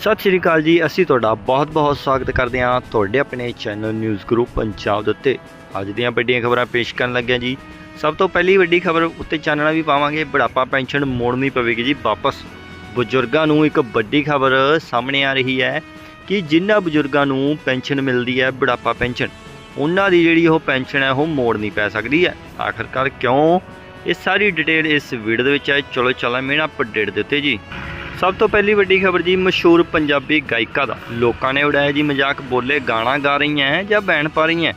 ਸਤਿ ਸ਼੍ਰੀ ਅਕਾਲ ਜੀ, ਅਸੀਂ ਤੁਹਾਡਾ ਬਹੁਤ-ਬਹੁਤ ਸਵਾਗਤ ਕਰਦੇ ਹਾਂ ਤੁਹਾਡੇ ਆਪਣੇ ਚੈਨਲ ਨਿਊਜ਼ ਗਰੁੱਪ ਪੰਜਾਬ ਦੇ ਉੱਤੇ। ਅੱਜ ਦੀਆਂ ਵੱਡੀਆਂ ਖਬਰਾਂ ਪੇਸ਼ ਕਰਨ ਲੱਗਿਆ ਜੀ। ਸਭ ਤੋਂ ਪਹਿਲੀ ਵੱਡੀ ਖਬਰ ਉੱਤੇ ਚਾਨਣਾ ਵੀ ਪਾਵਾਂਗੇ, ਬੁਢਾਪਾ ਪੈਨਸ਼ਨ ਮੋੜਨੀ ਪਵੇਗੀ ਜੀ ਵਾਪਸ। ਬਜ਼ੁਰਗਾਂ ਨੂੰ ਇੱਕ ਵੱਡੀ ਖਬਰ ਸਾਹਮਣੇ ਆ ਰਹੀ ਹੈ ਕਿ ਜਿਨ੍ਹਾਂ ਬਜ਼ੁਰਗਾਂ ਨੂੰ ਪੈਨਸ਼ਨ ਮਿਲਦੀ ਹੈ ਬੁਢਾਪਾ ਪੈਨਸ਼ਨ, ਉਹਨਾਂ ਦੀ ਜਿਹੜੀ ਉਹ ਪੈਨਸ਼ਨ ਹੈ ਉਹ ਮੋੜਨੀ ਪੈ ਸਕਦੀ ਹੈ। ਆਖਰਕਾਰ ਕਿਉਂ? ਇਹ ਸਾਰੀ ਡਿਟੇਲ ਇਸ ਵੀਡੀਓ ਦੇ ਵਿੱਚ ਹੈ। ਚਲੋ, ਚੱਲਾਂ ਮੇਨਾ ਅਪਡੇਟ ਦੇ ਉੱਤੇ ਜੀ। ਸਭ ਤੋਂ ਪਹਿਲੀ ਵੱਡੀ ਖਬਰ ਜੀ ਮਸ਼ਹੂਰ ਪੰਜਾਬੀ ਗਾਇਕਾ ਦਾ। ਲੋਕਾਂ ਨੇ ਉਡਾਇਆ ਜੀ ਮਜ਼ਾਕ, ਬੋਲੇ, ਗਾਣਾ ਗਾ ਰਹੀਆਂ ਹੈ ਜਾਂ ਬੈਣ ਪਾ ਰਹੀਆਂ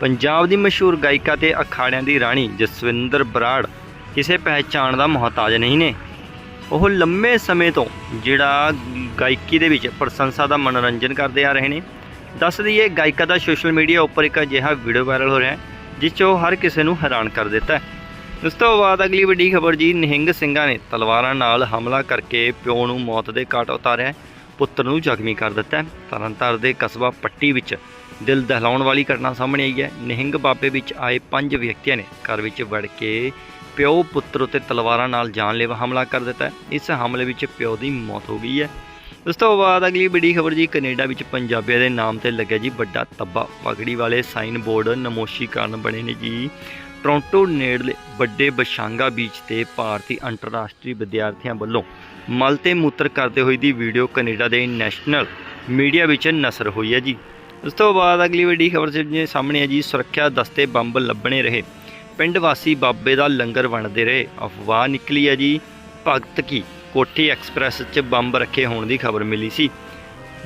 ਪੰਜਾਬ ਦੀ ਮਸ਼ਹੂਰ ਗਾਇਕਾ ਤੇ ਅਖਾੜਿਆਂ ਦੀ ਰਾਣੀ ਜਸਵਿੰਦਰ ਬਰਾੜ ਕਿਸੇ ਪਹਿਚਾਣ ਦਾ ਮੁਹਤਾਜ ਨਹੀਂ ਨੇ। ਉਹ ਲੰਮੇ ਸਮੇਂ ਤੋਂ ਜਿਹੜਾ ਗਾਇਕੀ ਦੇ ਵਿੱਚ ਪ੍ਰਸ਼ੰਸਾ ਦਾ ਮਨੋਰੰਜਨ ਕਰਦੇ ਆ ਰਹੇ ਨੇ। ਦੱਸ ਦਈਏ, ਗਾਇਕਾ ਦਾ ਸੋਸ਼ਲ ਮੀਡੀਆ ਉੱਪਰ ਇੱਕ ਅਜਿਹਾ ਵੀਡੀਓ ਵਾਇਰਲ ਹੋ ਰਿਹਾ ਹੈ, ਜਿਸ 'ਚ ਉਹ ਹਰ ਕਿਸੇ ਨੂੰ ਹੈਰਾਨ ਕਰ ਦਿੱਤਾ ਹੈ। ਇਸ ਤੋਂ ਬਾਅਦ ਅਗਲੀ ਵੱਡੀ ਖਬਰ ਜੀ, ਨਿਹੰਗ ਸਿੰਘਾਂ ਨੇ ਤਲਵਾਰਾਂ ਨਾਲ ਹਮਲਾ ਕਰਕੇ ਪਿਓ ਨੂੰ ਮੌਤ ਦੇ ਘਾਟ ਉਤਾਰਿਆ। ਪੁੱਤਰ ਨੂੰ ਜ਼ਖਮੀ ਕਰ ਦਿੱਤਾ। ਹੈ। ਤਰਨਤਾਰਨ ਦੇ ਕਸਬਾ ਪੱਟੀ ਵਿੱਚ ਦਿਲ ਦਹਿਲਾਉਣ ਵਾਲੀ ਘਟਨਾ ਸਾਹਮਣੇ ਆਈ ਹੈ। ਨਿਹੰਗ ਬਾਬੇ ਵਿੱਚ ਆਏ ਪੰਜ ਵਿਅਕਤੀਆਂ ਨੇ ਘਰ ਵਿੱਚ ਵੜ ਕੇ ਪਿਓ, ਪੁੱਤਰ ਉੱਤੇ ਤਲਵਾਰਾਂ ਨਾਲ ਜਾਨਲੇਵਾ ਹਮਲਾ ਕਰ ਦਿੱਤਾ। ਇਸ ਹਮਲੇ ਵਿੱਚ ਪਿਓ ਦੀ ਮੌਤ ਹੋ ਗਈ ਹੈ। ਉਸ ਤੋਂ ਬਾਅਦ ਅਗਲੀ ਵੱਡੀ ਖਬਰ ਜੀ, ਕੈਨੇਡਾ ਵਿੱਚ ਪੰਜਾਬੀਆਂ ਦੇ ਨਾਮ ਤੇ ਲੱਗਿਆ ਜੀ ਵੱਡਾ ਤੱਬਾ। ਪਗੜੀ ਵਾਲੇ ਸਾਈਨ ਬੋਰਡ ਨਮੋਸ਼ੀ ਕਾਰਨ ਬਣੇ ਨੇ ਜੀ। ਟੋਰਾਂਟੋ ਨੇੜਲੇ ਵੱਡੇ ਬਸ਼ਾਂਗਾ ਬੀਚ ਤੇ ਭਾਰਤੀ ਅੰਤਰਰਾਸ਼ਟਰੀ ਵਿਦਿਆਰਥੀਆਂ ਵੱਲੋਂ ਮਲ ਤੇ ਮੂਤਰ ਕਰਦੇ ਹੋਏ ਦੀ ਵੀਡੀਓ ਕੈਨੇਡਾ ਦੇ ਨੈਸ਼ਨਲ ਮੀਡੀਆ ਵਿੱਚ ਨਸਰ ਹੋਈ ਹੈ ਜੀ। ਉਸ ਤੋਂ ਬਾਅਦ ਅਗਲੀ ਵੱਡੀ ਖਬਰ ਜੇ ਸਾਹਮਣੇ ਹੈ ਜੀ, ਸੁਰੱਖਿਆ ਦਸਤੇ ਬੰਬ ਲੱਭਣੇ ਰਹੇ। ਪਿੰਡ ਵਾਸੀ ਬਾਬੇ ਦਾ ਲੰਗਰ ਵੰਡਦੇ ਰਹੇ। ਅਫਵਾਹ ਨਿਕਲੀ ਹੈ ਜੀ, ਭਗਤ ਕੀ ਕੋਠੀ ਐਕਸਪ੍ਰੈਸ 'ਚ ਬੰਬ ਰੱਖੇ ਹੋਣ ਦੀ ਖਬਰ ਮਿਲੀ ਸੀ।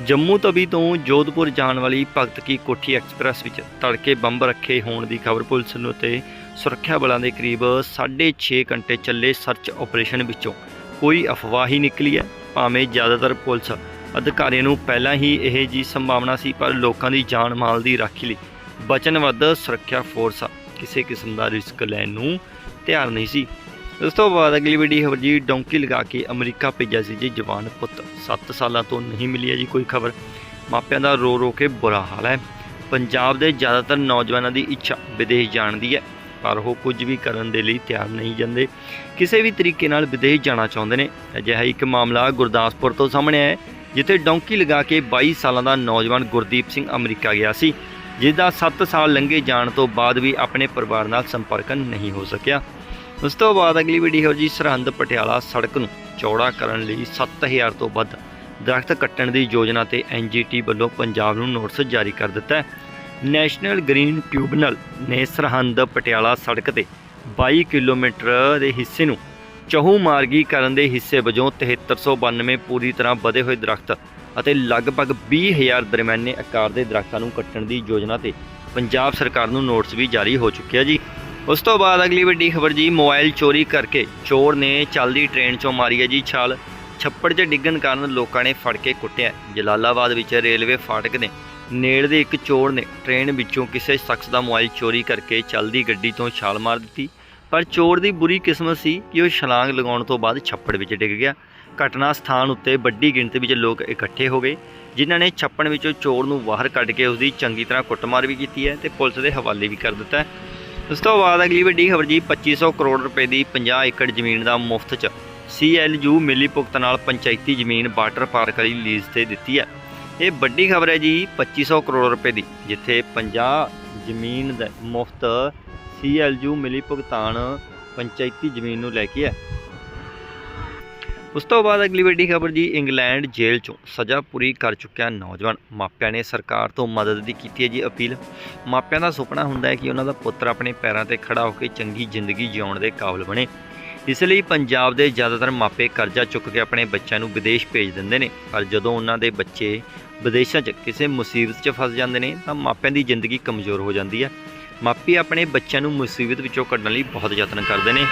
ਜੰਮੂ ਤਵੀ ਤੋਂ ਜੋਧਪੁਰ ਜਾਣ ਵਾਲੀ ਭਗਤ ਕੀ ਕੋਠੀ ਐਕਸਪ੍ਰੈਸ ਵਿੱਚ ਤੜਕੇ ਬੰਬ ਰੱਖੇ ਹੋਣ ਦੀ ਖਬਰ ਪੁਲਿਸ ਨੂੰ ਤੇ ਸੁਰੱਖਿਆ ਬਲਾਂ ਦੇ ਕਰੀਬ 6.5 ਘੰਟੇ ਚੱਲੇ ਸਰਚ ਆਪਰੇਸ਼ਨ ਵਿੱਚੋਂ। ਕੋਈ ਅਫਵਾਹ ਹੀ ਨਿਕਲੀ ਹੈ, ਭਾਵੇਂ ਜ਼ਿਆਦਾਤਰ ਪੁਲਿਸ ਅਧਿਕਾਰੀਆਂ ਨੂੰ ਪਹਿਲਾਂ ਹੀ ਇਹ ਜੀ ਸੰਭਾਵਨਾ ਸੀ, ਪਰ ਲੋਕਾਂ ਦੀ ਜਾਨ ਮਾਲ ਦੀ ਰਾਖੀ ਲਈ ਵਚਨਬੱਧ ਸੁਰੱਖਿਆ ਫੋਰਸ ਕਿਸੇ ਕਿਸਮ ਦਾ ਰਿਸਕ ਲੈਣ ਨੂੰ ਤਿਆਰ ਨਹੀਂ ਸੀ। ਉਸ ਤੋਂ ਬਾਅਦ ਅਗਲੀ ਵੱਡੀ ਖਬਰ ਜੀ ਡੌਂਕੀ ਲਗਾ ਕੇ ਅਮਰੀਕਾ ਭੇਜਿਆ ਸੀ ਜੀ ਜਵਾਨ ਪੁੱਤ। 7 ਸਾਲਾਂ ਤੋਂ ਨਹੀਂ ਮਿਲੀ ਹੈ ਜੀ ਕੋਈ ਖਬਰ। ਮਾਪਿਆਂ ਦਾ ਰੋ ਰੋ ਕੇ ਬੁਰਾ ਹਾਲ ਹੈ। ਪੰਜਾਬ ਦੇ ਜ਼ਿਆਦਾਤਰ ਨੌਜਵਾਨਾਂ ਦੀ ਇੱਛਾ ਵਿਦੇਸ਼ ਜਾਣ ਦੀ ਹੈ, ਪਰ ਉਹ ਕੁਝ ਵੀ ਕਰਨ ਦੇ ਲਈ ਤਿਆਰ ਨਹੀਂ ਜਾਂਦੇ। ਕਿਸੇ ਵੀ ਤਰੀਕੇ ਨਾਲ ਵਿਦੇਸ਼ ਜਾਣਾ ਚਾਹੁੰਦੇ ਨੇ। ਅਜਿਹਾ ਇੱਕ ਮਾਮਲਾ ਗੁਰਦਾਸਪੁਰ ਤੋਂ ਸਾਹਮਣੇ ਆਇਆ ਜਿੱਥੇ ਡੌਂਕੀ ਲਗਾ ਕੇ 22 ਸਾਲਾਂ ਦਾ ਨੌਜਵਾਨ ਗੁਰਦੀਪ ਸਿੰਘ ਅਮਰੀਕਾ ਗਿਆ ਸੀ ਜਿਸ ਦਾ 7 ਸਾਲ ਲੰਘੇ ਜਾਣ ਤੋਂ ਬਾਅਦ ਵੀ ਆਪਣੇ ਪਰਿਵਾਰ ਨਾਲ ਸੰਪਰਕ ਨਹੀਂ ਹੋ ਸਕਿਆ। ਉਸ ਤੋਂ ਬਾਅਦ ਅਗਲੀ ਵੀਡੀਓ ਜੀ ਸਰਹੰਦ ਪਟਿਆਲਾ ਸੜਕ ਨੂੰ ਚੌੜਾ ਕਰਨ ਲਈ 7000 ਤੋਂ ਵੱਧ ਦਰਖਤ ਕੱਟਣ ਦੀ ਯੋਜਨਾ ਤੇ ਐਨਜੀਟੀ ਵੱਲੋਂ ਪੰਜਾਬ ਨੂੰ ਨੋਟਿਸ ਜਾਰੀ ਕਰ ਦਿੱਤਾ ਹੈ। ਨੈਸ਼ਨਲ ਗ੍ਰੀਨ ਟ੍ਰਿਬਿਊਨਲ ਨੇ ਸਰਹੰਦ ਪਟਿਆਲਾ ਸੜਕ ਤੇ 22 ਕਿਲੋਮੀਟਰ ਦੇ ਹਿੱਸੇ ਨੂੰ ਚਹੂ ਮਾਰਗੀ ਕਰਨ ਦੇ ਹਿੱਸੇ ਵਜੋਂ 7392 ਪੂਰੀ ਤਰ੍ਹਾਂ ਵਧੇ ਹੋਏ ਦਰਖਤ ਅਤੇ ਲਗਭਗ 20000 ਦਰਮਿਆਨੇ ਆਕਾਰ ਦੇ ਦਰਖਤਾਂ ਨੂੰ ਕੱਟਣ ਦੀ ਯੋਜਨਾ ਤੇ ਪੰਜਾਬ ਸਰਕਾਰ ਨੂੰ ਨੋਟਿਸ ਵੀ ਜਾਰੀ ਹੋ ਚੁੱਕਿਆ ਜੀ। ਉਸ ਤੋਂ ਬਾਅਦ ਅਗਲੀ ਵੱਡੀ ਖਬਰ ਜੀ, ਮੋਬਾਈਲ ਚੋਰੀ ਕਰਕੇ ਚੋਰ ਨੇ ਚੱਲਦੀ ਟ੍ਰੇਨ ਚੋਂ ਮਾਰੀ ਹੈ ਜੀ ਛਾਲ। ਛੱਪੜ 'ਚ ਡਿੱਗਣ ਕਾਰਨ ਲੋਕਾਂ ਨੇ ਫੜ ਕੇ ਕੁੱਟਿਆ ਜਲਾਲਾਬਾਦ ਵਿੱਚ ਰੇਲਵੇ ਫਾਟਕ ਦੇ ਨੇੜ ਦੇ ਇੱਕ ਚੋਰ ਨੇ ਟ੍ਰੇਨ ਵਿੱਚੋਂ ਕਿਸੇ ਸ਼ਖਸ ਦਾ ਮੋਬਾਈਲ ਚੋਰੀ ਕਰਕੇ ਚੱਲਦੀ ਗੱਡੀ ਤੋਂ ਛਾਲ ਮਾਰ ਦਿੱਤੀ। ਪਰ ਚੋਰ ਦੀ ਬੁਰੀ ਕਿਸਮਤ ਸੀ ਕਿ ਉਹ ਛਲਾਂਗ ਲਗਾਉਣ ਤੋਂ ਬਾਅਦ ਛੱਪੜ ਵਿੱਚ ਡਿੱਗ ਗਿਆ। ਘਟਨਾ ਸਥਾਨ ਉੱਤੇ ਵੱਡੀ ਗਿਣਤੀ ਵਿੱਚ ਲੋਕ ਇਕੱਠੇ ਹੋ ਗਏ, ਜਿਨ੍ਹਾਂ ਨੇ ਛੱਪਣ ਵਿੱਚੋਂ ਚੋਰ ਨੂੰ ਬਾਹਰ ਕੱਢ ਕੇ ਉਸ ਦੀ ਚੰਗੀ ਤਰ੍ਹਾਂ ਕੁੱਟਮਾਰ ਵੀ ਕੀਤੀ ਹੈ ਤੇ ਪੁਲਿਸ ਦੇ ਹਵਾਲੇ ਵੀ ਕਰ ਦਿੱਤਾ ਉਸ ਤੋਂ ਬਾਅਦ ਅਗਲੀ ਵੱਡੀ ਖਬਰ ਜੀ 2500 ਕਰੋੜ ਰੁਪਏ ਦੀ 50 ਏਕੜ ਜ਼ਮੀਨ ਦਾ ਮੁਫਤ 'ਚ ਸੀਐਲਯੂ ਮਿਲੀ ਭੁਗਤ ਨਾਲ ਪੰਚਾਇਤੀ ਜ਼ਮੀਨ ਵਾਟਰ ਪਾਰਕ ਲਈ ਲੀਜ਼ ਤੇ ਦਿੱਤੀ ਹੈ। ਇਹ ਵੱਡੀ ਖਬਰ ਹੈ ਜੀ 2500 ਕਰੋੜ ਰੁਪਏ ਦੀ, ਜਿੱਥੇ 50 ਜ਼ਮੀਨ ਦਾ ਮੁਫਤ ਸੀਐਲਯੂ ਮਿਲੀ ਭੁਗਤਾਨ ਪੰਚਾਇਤੀ ਜ਼ਮੀਨ ਨੂੰ ਲੈ ਕੇ ਹੈ। ਉਸ ਤੋਂ ਬਾਅਦ ਅਗਲੀ ਵੱਡੀ ਖਬਰ ਜੀ, ਇੰਗਲੈਂਡ ਜੇਲ੍ਹ ਚੋਂ ਸਜ਼ਾ ਪੂਰੀ ਕਰ ਚੁੱਕਿਆ ਨੌਜਵਾਨ। ਮਾਪਿਆਂ ਨੇ ਸਰਕਾਰ ਤੋਂ ਮਦਦ ਦੀ ਕੀਤੀ ਹੈ ਜੀ ਅਪੀਲ। ਮਾਪਿਆਂ ਦਾ ਸੁਪਨਾ ਹੁੰਦਾ ਹੈ ਕਿ ਉਹਨਾਂ ਦਾ ਪੁੱਤਰ ਆਪਣੇ ਪੈਰਾਂ ਤੇ ਖੜਾ ਹੋ ਕੇ ਚੰਗੀ ਜ਼ਿੰਦਗੀ ਜਿਉਣ ਦੇ ਕਾਬਿਲ ਬਣੇ। ਇਸ ਲਈ ਪੰਜਾਬ ਦੇ ਜ਼ਿਆਦਾਤਰ ਮਾਪੇ ਕਰਜ਼ਾ ਚੁੱਕ ਕੇ ਆਪਣੇ ਬੱਚਿਆਂ ਨੂੰ ਵਿਦੇਸ਼ ਭੇਜ ਦਿੰਦੇ ਨੇ। ਪਰ ਜਦੋਂ ਉਹਨਾਂ ਦੇ ਬੱਚੇ ਵਿਦੇਸ਼ਾਂ 'ਚ ਕਿਸੇ ਮੁਸੀਬਤ 'ਚ ਫਸ ਜਾਂਦੇ ਨੇ, ਤਾਂ ਮਾਪਿਆਂ ਦੀ ਜ਼ਿੰਦਗੀ ਕਮਜ਼ੋਰ ਹੋ ਜਾਂਦੀ ਹੈ। ਮਾਪੇ ਆਪਣੇ ਬੱਚਿਆਂ ਨੂੰ ਮੁਸੀਬਤ ਵਿੱਚੋਂ ਕੱਢਣ ਲਈ ਬਹੁਤ ਯਤਨ ਕਰਦੇ ਨੇ।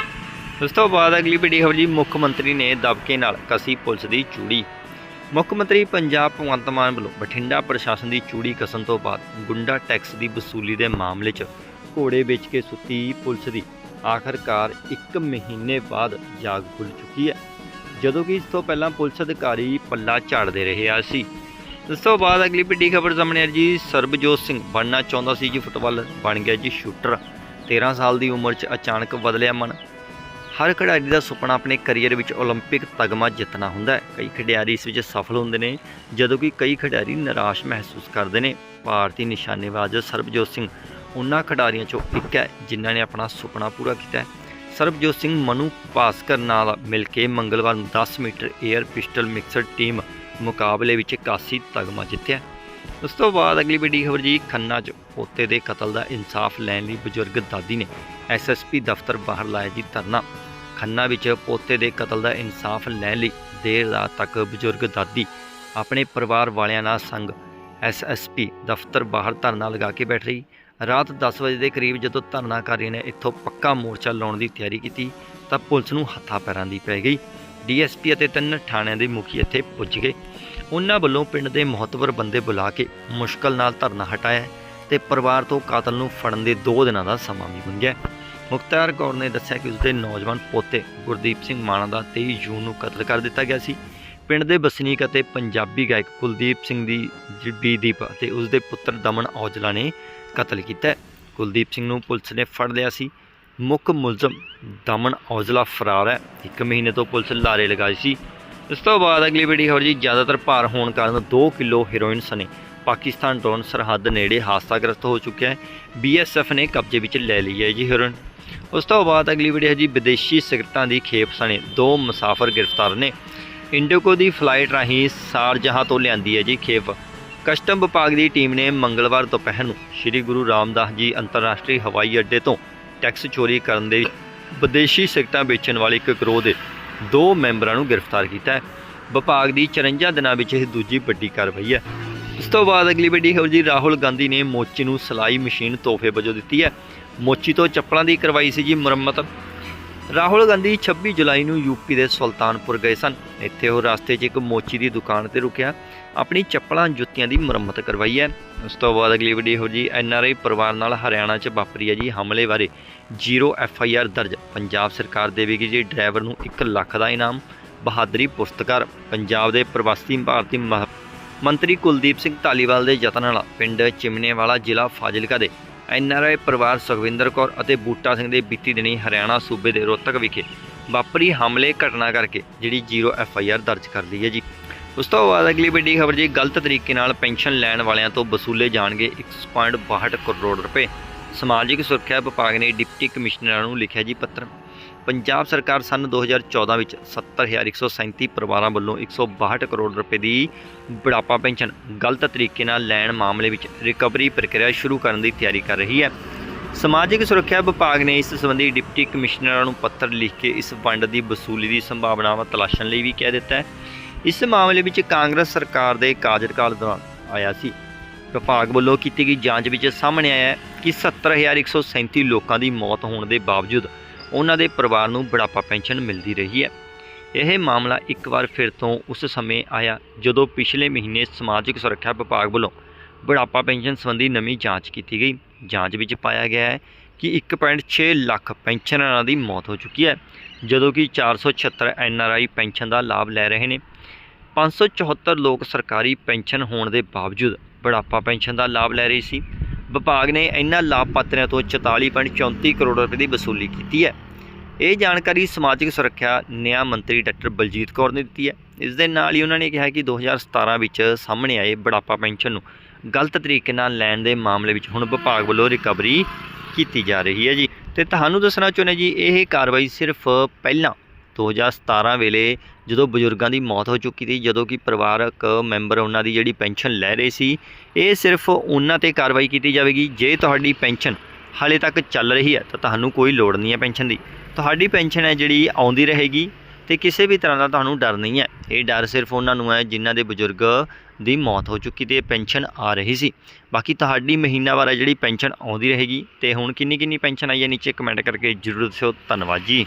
ਉਸ ਤੋਂ ਬਾਅਦ ਅਗਲੀ ਵੱਡੀ ਖਬਰ ਜੀ, ਮੁੱਖ ਮੰਤਰੀ ਨੇ ਦਬਕੇ ਨਾਲ ਕਸੀ ਪੁਲਿਸ ਦੀ ਚੂੜੀ। ਮੁੱਖ ਮੰਤਰੀ ਪੰਜਾਬ ਭਗਵੰਤ ਮਾਨ ਵੱਲੋਂ ਬਠਿੰਡਾ ਪ੍ਰਸ਼ਾਸਨ ਦੀ ਚੂੜੀ ਕਸਣ ਤੋਂ ਬਾਅਦ ਗੁੰਡਾ ਟੈਕਸ ਦੀ ਵਸੂਲੀ ਦੇ ਮਾਮਲੇ 'ਚ ਘੋੜੇ ਵੇਚ ਕੇ ਸੁੱਤੀ ਪੁਲਿਸ ਦੀ। ਆਖਰਕਾਰ 1 ਮਹੀਨੇ ਬਾਅਦ ਜਾਗ ਖੁੱਲ ਚੁੱਕੀ ਹੈ। ਜਦੋਂ ਕਿ ਇਸ ਤੋਂ ਪਹਿਲਾਂ ਪੁਲਿਸ ਅਧਿਕਾਰੀ ਪੱਲਾ ਝਾੜਦੇ ਰਹੇ ਆ ਸੀ। ਇਸ ਤੋਂ ਬਾਅਦ ਅਗਲੀ ਵੱਡੀ ਖਬਰ ਸਾਹਮਣੇ ਆ ਜੀ, ਸਰਬਜੋਤ ਸਿੰਘ ਬਣਨਾ ਚਾਹੁੰਦਾ ਸੀ ਜੀ, ਫੁੱਟਬਾਲ ਬਣ ਗਿਆ ਜੀ, ਸ਼ੂਟਰ। 13 ਸਾਲ ਦੀ ਉਮਰ 'ਚ ਅਚਾਨਕ ਬਦਲਿਆ ਮਨ। ਹਰ ਖਿਡਾਰੀ ਦਾ ਸੁਪਨਾ ਆਪਣੇ ਕੈਰੀਅਰ ਵਿੱਚ 올림픽 ਤਗਮਾ ਜਿੱਤਣਾ ਹੁੰਦਾ ਹੈ। ਕਈ ਖਿਡਾਰੀ ਇਸ ਵਿੱਚ ਸਫਲ ਹੁੰਦੇ ਨੇ, ਜਦੋਂ ਕਿ ਕਈ ਖਿਡਾਰੀ ਨਿਰਾਸ਼ ਮਹਿਸੂਸ ਕਰਦੇ ਨੇ। ਭਾਰਤੀ ਨਿਸ਼ਾਨੇਬਾਜ਼ ਸਰਬਜੋਤ ਸਿੰਘ ਉਹਨਾਂ ਖਿਡਾਰੀਆਂ ਚੋਂ ਇੱਕ ਹੈ, ਜਿਨ੍ਹਾਂ ਨੇ ਆਪਣਾ ਸੁਪਨਾ ਪੂਰਾ ਕੀਤਾ ਸਰਬਜੋਤ ਸਿੰਘ ਮਨੂ ਭਾਸਕਰ ਨਾਲ ਮਿਲ ਕੇ ਮੰਗਲਵਾਰ ਨੂੰ 10 metre air pistol mixed team ਮੁਕਾਬਲੇ ਵਿੱਚ ਕਾਸੀ ਤਗਮਾ ਜਿੱਤਿਆ ਉਸ ਤੋਂ ਬਾਅਦ ਅਗਲੀ ਵੱਡੀ ਖਬਰ ਜੀ, ਖੰਨਾ 'ਚ ਪੋਤੇ ਦੇ ਕਤਲ ਦਾ ਇਨਸਾਫ ਲੈਣ ਲਈ ਬਜ਼ੁਰਗ ਦਾਦੀ ਨੇ ਐਸਐਸਪੀ ਦਫ਼ਤਰ ਬਾਹਰ ਲਾਇਆ ਜੀ ਧਰਨਾ। ਖੰਨਾ ਵਿੱਚ ਪੋਤੇ ਦੇ ਕਤਲ ਦਾ ਇਨਸਾਫ ਲੈਣ ਲਈ ਦੇਰ ਰਾਤ ਤੱਕ ਬਜ਼ੁਰਗ ਦਾਦੀ ਆਪਣੇ ਪਰਿਵਾਰ ਵਾਲਿਆਂ ਨਾਲ ਸੰਗ ਐਸਐਸਪੀ ਦਫ਼ਤਰ ਬਾਹਰ ਧਰਨਾ ਲਗਾ ਕੇ ਬੈਠ ਰਹੀ। ਰਾਤ 10 ਵਜੇ ਦੇ ਕਰੀਬ ਜਦੋਂ ਧਰਨਾਕਾਰੀਆਂ ਨੇ ਇੱਥੋਂ ਪੱਕਾ ਮੋਰਚਾ ਲਾਉਣ ਦੀ ਤਿਆਰੀ ਕੀਤੀ ਤਾਂ ਪੁਲਿਸ ਨੂੰ ਹੱਥਾਂ ਪੈਰਾਂ ਦੀ ਪੈ ਗਈ। ਡੀਐਸਪੀ ਅਤੇ ਤਿੰਨ ਥਾਣਿਆਂ ਦੇ ਮੁਖੀ ਇੱਥੇ ਪੁੱਜ ਗਏ। ਉਹਨਾਂ ਵੱਲੋਂ ਪਿੰਡ ਦੇ ਮਹੱਤਵਰ ਬੰਦੇ ਬੁਲਾ ਕੇ ਮੁਸ਼ਕਲ ਨਾਲ ਧਰਨਾ ਹਟਾਇਆ ਤੇ ਪਰਿਵਾਰ ਤੋਂ ਕਾਤਲ ਨੂੰ ਫੜਨ ਦੇ 2 ਦਿਨਾਂ ਦਾ ਸਮਾਂ ਵੀ ਮੰਗਿਆ। ਮੁਖਤਾਰ ਕੌਰ ਨੇ ਦੱਸਿਆ ਕਿ ਉਸਦੇ ਨੌਜਵਾਨ ਪੋਤੇ ਗੁਰਦੀਪ ਸਿੰਘ ਮਾਣਾ ਦਾ 23 ਜੂਨ ਨੂੰ ਕਤਲ ਕਰ ਦਿੱਤਾ ਗਿਆ ਸੀ। ਪਿੰਡ ਦੇ ਵਸਨੀਕ ਅਤੇ ਪੰਜਾਬੀ ਗਾਇਕ ਕੁਲਦੀਪ ਸਿੰਘ ਦੀ ਬੀ ਦੀਪ ਅਤੇ ਉਸਦੇ ਪੁੱਤਰ ਦਮਨ ਔਜਲਾ ਨੇ ਕਤਲ ਕੀਤਾ। ਕੁਲਦੀਪ ਸਿੰਘ ਨੂੰ ਪੁਲਿਸ ਨੇ ਫੜ ਲਿਆ ਸੀ। ਮੁੱਖ ਮੁਲਜ਼ਮ ਦਮਨ ਔਜਲਾ ਫਰਾਰ ਹੈ। ਇੱਕ ਮਹੀਨੇ ਤੋਂ ਪੁਲਿਸ ਲਾਰੇ ਲਗਾਈ ਸੀ। ਇਸ ਤੋਂ ਬਾਅਦ ਅਗਲੀ ਵੀਡੀਓ ਹੋਰ ਜੀ, ਜ਼ਿਆਦਾਤਰ ਭਾਰ ਹੋਣ ਕਾਰਨ 2 ਕਿਲੋ ਹੈਰੋਇਨ ਸਣੇ। ਪਾਕਿਸਤਾਨ ਡਰੋਨ ਸਰਹੱਦ ਨੇੜੇ ਹਾਦਸਾਗ੍ਰਸਤ ਹੋ ਚੁੱਕਿਆ ਹੈ। ਬੀਐਸਐਫ ਨੇ ਕਬਜ਼ੇ ਵਿੱਚ ਲੈ ਲਈ ਹੈ ਜੀ ਹੈਰੋਇਨ ਉਸ ਤੋਂ ਬਾਅਦ ਅਗਲੀ ਵੀਡੀਓ ਹੈ ਜੀ ਵਿਦੇਸ਼ੀ ਸਿਗਰਟਾਂ ਦੀ ਖੇਪ ਸਣੇ ਦੋ ਮੁਸਾਫਰ ਗ੍ਰਿਫਤਾਰ ਨੇ। ਇੰਡੋਕੋ ਦੀ ਫਲਾਈਟ ਰਾਹੀਂ ਸ਼ਾਰਜਹਾਂ ਤੋਂ ਲਿਆਂਦੀ ਹੈ ਜੀ ਖੇਪ। ਕਸਟਮ ਵਿਭਾਗ ਦੀ ਟੀਮ ਨੇ ਮੰਗਲਵਾਰ ਦੁਪਹਿਰ ਨੂੰ ਸ੍ਰੀ ਗੁਰੂ ਰਾਮਦਾਸ ਜੀ ਅੰਤਰਰਾਸ਼ਟਰੀ ਹਵਾਈ ਅੱਡੇ ਤੋਂ ਟੈਕਸ ਚੋਰੀ ਕਰਨ ਦੇ ਵਿਦੇਸ਼ੀ ਸਿਗਰਟਾਂ ਵੇਚਣ ਵਾਲੇ ਇੱਕ ਗਰੋਹ ਦੇ ਦੋ ਮੈਂਬਰਾਂ ਨੂੰ ਗ੍ਰਿਫਤਾਰ ਕੀਤਾ ਹੈ। ਵਿਭਾਗ ਦੀ 54 ਦਿਨਾਂ ਵਿੱਚ ਇਹ ਦੂਜੀ ਵੱਡੀ ਕਾਰਵਾਈ ਹੈ। ਇਸ ਤੋਂ ਬਾਅਦ ਅਗਲੀ ਵੱਡੀ ਖਬਰ ਜੀ ਰਾਹੁਲ ਗਾਂਧੀ ਨੇ ਮੋਚੀ ਨੂੰ ਸਲਾਈ ਮਸ਼ੀਨ ਤੋਹਫੇ ਵਜੋਂ ਦਿੱਤੀ ਹੈ। ਮੋਚੀ ਤੋਂ ਚੱਪਲਾਂ ਦੀ ਕਰਵਾਈ ਸੀ ਜੀ ਮੁਰੰਮਤ। ਰਾਹੁਲ ਗਾਂਧੀ 26 ਜੁਲਾਈ ਨੂੰ ਯੂਪੀ ਦੇ ਸੁਲਤਾਨਪੁਰ ਗਏ ਸਨ। ਇੱਥੇ ਉਹ ਰਸਤੇ 'ਚ ਇੱਕ ਮੋਚੀ ਦੀ ਦੁਕਾਨ ਤੇ ਰੁਕਿਆ। ਆਪਣੀ ਚੱਪਲਾਂ ਜੁੱਤੀਆਂ ਦੀ ਮੁਰੰਮਤ ਕਰਵਾਈ ਹੈ। ਉਸ ਤੋਂ ਬਾਅਦ ਅਗਲੀ ਵੀਡੀਓ ਜੀ ਐਨਆਰਆਈ ਪਰਿਵਾਰ ਨਾਲ ਹਰਿਆਣਾ 'ਚ ਵਾਪਰੀ ਹੈ ਜੀ ਹਮਲੇ ਬਾਰੇ। ਜ਼ੀਰੋ ਐਫਆਈਆਰ ਦਰਜ। ਪੰਜਾਬ ਸਰਕਾਰ ਦੇਵੇਗੀ ਜੀ ਡਰਾਈਵਰ ਨੂੰ 1 ਲੱਖ ਦਾ ਇਨਾਮ। ਬਹਾਦਰੀ ਪੁਰਸਕਾਰ ਪੰਜਾਬ ਦੇ ਪ੍ਰਵਾਸੀ ਭਾਰਤੀ ਮਹ- ਮੰਤਰੀ ਕੁਲਦੀਪ ਸਿੰਘ ਧਾਲੀਵਾਲ ਦੇ ਯਤਨ ਨਾਲ ਪਿੰਡ ਚਿਮਨੇਵਾਲਾ ਜ਼ਿਲ੍ਹਾ ਫਾਜ਼ਿਲਕਾ ਦੇ ਐਨਆਰਆਈ ਪਰਿਵਾਰ ਸੁਖਵਿੰਦਰ ਕੌਰ ਅਤੇ ਬੂਟਾ ਸਿੰਘ ਦੇ ਬੀਤੀ ਦਿਨੀ ਹਰਿਆਣਾ ਸੂਬੇ ਦੇ ਰੋਹਤਕ ਵਿਖੇ ਵਾਪਰੀ ਹਮਲੇ ਘਟਨਾ ਕਰਕੇ ਜਿਹੜੀ ਜ਼ੀਰੋ ਐਫਆਈਆਰ ਦਰਜ ਕਰ ਲਈ ਹੈ ਜੀ। ਉਸ ਤੋਂ ਬਾਅਦ ਅਗਲੀ ਵੱਡੀ ਖਬਰ ਜੀ, ਗਲਤ ਤਰੀਕੇ ਨਾਲ ਪੈਨਸ਼ਨ ਲੈਣ ਵਾਲਿਆਂ ਤੋਂ ਵਸੂਲੇ ਜਾਣਗੇ 1.62 ਕਰੋੜ ਰੁਪਏ। ਸਮਾਜਿਕ ਸੁਰੱਖਿਆ ਵਿਭਾਗ ਨੇ ਡਿਪਟੀ ਕਮਿਸ਼ਨਰਾਂ ਨੂੰ ਲਿਖਿਆ ਜੀ ਪੱਤਰ। ਪੰਜਾਬ ਸਰਕਾਰ ਸਨ 2014 ਵਿੱਚ 70137 ਪਰਿਵਾਰਾਂ ਵੱਲੋਂ 162 ਕਰੋੜ ਰੁਪਏ ਦੀ ਬੁਢਾਪਾ ਪੈਨਸ਼ਨ ਗਲਤ ਤਰੀਕੇ ਨਾਲ ਲੈਣ ਮਾਮਲੇ ਵਿੱਚ ਰਿਕਵਰੀ ਪ੍ਰਕਿਰਿਆ ਸ਼ੁਰੂ ਕਰਨ ਦੀ ਤਿਆਰੀ ਕਰ ਰਹੀ ਹੈ। ਸਮਾਜਿਕ ਸੁਰੱਖਿਆ ਵਿਭਾਗ ਨੇ ਇਸ ਸੰਬੰਧੀ ਡਿਪਟੀ ਕਮਿਸ਼ਨਰਾਂ ਨੂੰ ਪੱਤਰ ਲਿਖ ਕੇ ਇਸ ਫੰਡ ਦੀ ਵਸੂਲੀ ਦੀ ਸੰਭਾਵਨਾਵਾਂ ਤਲਾਸ਼ਣ ਲਈ ਵੀ ਕਹਿ ਦਿੱਤਾ ਹੈ। ਇਸ ਮਾਮਲੇ ਵਿੱਚ ਕਾਂਗਰਸ ਸਰਕਾਰ ਦੇ ਕਾਰਜਕਾਲ ਦੌਰਾਨ ਆਇਆ ਸੀ। ਵਿਭਾਗ ਵੱਲੋਂ ਕੀਤੀ ਗਈ ਜਾਂਚ ਵਿੱਚ ਸਾਹਮਣੇ ਆਇਆ ਹੈ ਕਿ 70137 ਲੋਕਾਂ ਦੀ ਮੌਤ ਹੋਣ ਦੇ ਬਾਵਜੂਦ ਉਹਨਾਂ ਦੇ ਪਰਿਵਾਰ ਨੂੰ ਬੁਢਾਪਾ ਪੈਨਸ਼ਨ ਮਿਲਦੀ ਰਹੀ ਹੈ। ਇਹ ਮਾਮਲਾ ਇੱਕ ਵਾਰ ਫਿਰ ਤੋਂ ਉਸ ਸਮੇਂ ਆਇਆ ਜਦੋਂ ਪਿਛਲੇ ਮਹੀਨੇ ਸਮਾਜਿਕ ਸੁਰੱਖਿਆ ਵਿਭਾਗ ਵੱਲੋਂ ਬੁਢਾਪਾ ਪੈਨਸ਼ਨ ਸੰਬੰਧੀ ਨਵੀਂ ਜਾਂਚ ਕੀਤੀ ਗਈ। ਜਾਂਚ ਵਿੱਚ ਪਾਇਆ ਗਿਆ ਹੈ ਕਿ 1.6 ਲੱਖ ਪੈਨਸ਼ਨਰਾਂ ਦੀ ਮੌਤ ਹੋ ਚੁੱਕੀ ਹੈ, ਜਦੋਂ ਕਿ 476 ਐਨਆਰਆਈ ਪੈਨਸ਼ਨ ਦਾ ਲਾਭ ਲੈ ਰਹੇ ਨੇ। 574 ਲੋਕ ਸਰਕਾਰੀ ਪੈਨਸ਼ਨ ਹੋਣ ਦੇ ਬਾਵਜੂਦ ਬੁਢਾਪਾ ਪੈਨਸ਼ਨ ਦਾ ਲਾਭ ਲੈ ਰਹੇ ਸੀ। ਵਿਭਾਗ ਨੇ ਇਹਨਾਂ ਲਾਭਪਾਤਰੀਆਂ ਤੋਂ 44.34 ਕਰੋੜ ਰੁਪਏ ਦੀ ਵਸੂਲੀ ਕੀਤੀ ਹੈ। ਇਹ ਜਾਣਕਾਰੀ ਸਮਾਜਿਕ ਸੁਰੱਖਿਆ ਨਿਆਂ ਮੰਤਰੀ ਡਾਕਟਰ ਬਲਜੀਤ ਕੌਰ ਨੇ ਦਿੱਤੀ ਹੈ। ਇਸ ਦੇ ਨਾਲ ਹੀ ਉਹਨਾਂ ਨੇ ਕਿਹਾ ਕਿ 2017 ਵਿੱਚ ਸਾਹਮਣੇ ਆਏ ਬੁਢਾਪਾ ਪੈਨਸ਼ਨ ਨੂੰ ਗਲਤ ਤਰੀਕੇ ਨਾਲ ਲੈਣ ਦੇ ਮਾਮਲੇ ਵਿੱਚ ਹੁਣ ਵਿਭਾਗ ਵੱਲੋਂ ਰਿਕਵਰੀ ਕੀਤੀ ਜਾ ਰਹੀ ਹੈ ਜੀ। ਤੇ ਤੁਹਾਨੂੰ ਦੱਸਣਾ ਚਾਹੁੰਦੇ ਜੀ, ਇਹ ਕਾਰਵਾਈ ਸਿਰਫ ਪਹਿਲਾਂ 2017 ਵੇਲੇ ਜਦੋਂ ਬਜ਼ੁਰਗਾਂ ਦੀ ਮੌਤ ਹੋ ਚੁੱਕੀ ਸੀ, ਜਦੋਂ ਕਿ ਪਰਿਵਾਰਕ ਮੈਂਬਰ ਉਹਨਾਂ ਦੀ ਜਿਹੜੀ ਪੈਨਸ਼ਨ ਲੈ ਰਹੇ ਸੀ, ਇਹ ਸਿਰਫ ਉਹਨਾਂ ਤੇ ਕਾਰਵਾਈ ਕੀਤੀ ਜਾਵੇਗੀ। ਜੇ ਤੁਹਾਡੀ ਪੈਨਸ਼ਨ ਹਾਲੇ ਤੱਕ ਚੱਲ ਰਹੀ ਹੈ, ਤਾਂ ਤੁਹਾਨੂੰ ਕੋਈ ਲੋੜ ਨਹੀਂ ਹੈ ਪੈਨਸ਼ਨ ਦੀ। ਤੁਹਾਡੀ ਪੈਨਸ਼ਨ ਹੈ ਜਿਹੜੀ ਆਉਂਦੀ ਰਹੇਗੀ ਤੇ ਕਿਸੇ ਵੀ ਤਰ੍ਹਾਂ ਦਾ ਤੁਹਾਨੂੰ ਡਰ ਨਹੀਂ ਹੈ। ਇਹ ਡਰ ਸਿਰਫ ਉਹਨਾਂ ਨੂੰ ਹੈ ਜਿਨ੍ਹਾਂ ਦੇ ਬਜ਼ੁਰਗ ਦੀ ਮੌਤ ਹੋ ਚੁੱਕੀ ਤੇ ਪੈਨਸ਼ਨ ਆ ਰਹੀ ਸੀ। ਬਾਕੀ ਤੁਹਾਡੀ ਮਹੀਨਾਵਾਰ ਹੈ ਜਿਹੜੀ ਪੈਨਸ਼ਨ ਆਉਂਦੀ ਰਹੇਗੀ ਤੇ ਹੁਣ ਕਿੰਨੀ ਕਿੰਨੀ ਪੈਨਸ਼ਨ ਆਈ ਹੈ, ਨੀਚੇ ਕਮੈਂਟ ਕਰਕੇ ਜਰੂਰ ਦੱਸਿਓ। ਧੰਨਵਾਦ ਜੀ।